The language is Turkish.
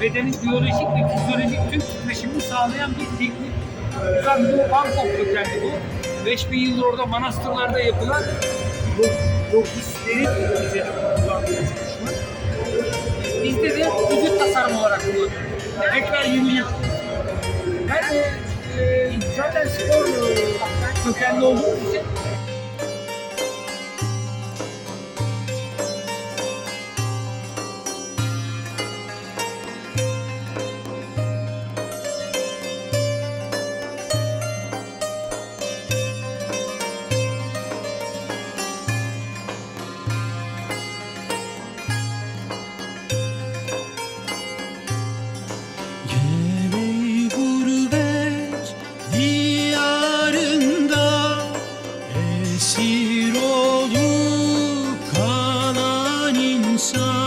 bedenin biyolojik ve fizyolojik tüm titreşimini sağlayan bir teknik. Uzak Doğu Bangkok kökenli bu. 5000 yıl orada manastırlarda yapılan logistlerin üzerine kullandığı çalışma. Bizde de vücut tasarımı olarak kullanıyoruz. Tekrar yenilik. Ben de e, zaten spor e, kökenli olduğum için diyarında Esir olup kalan insan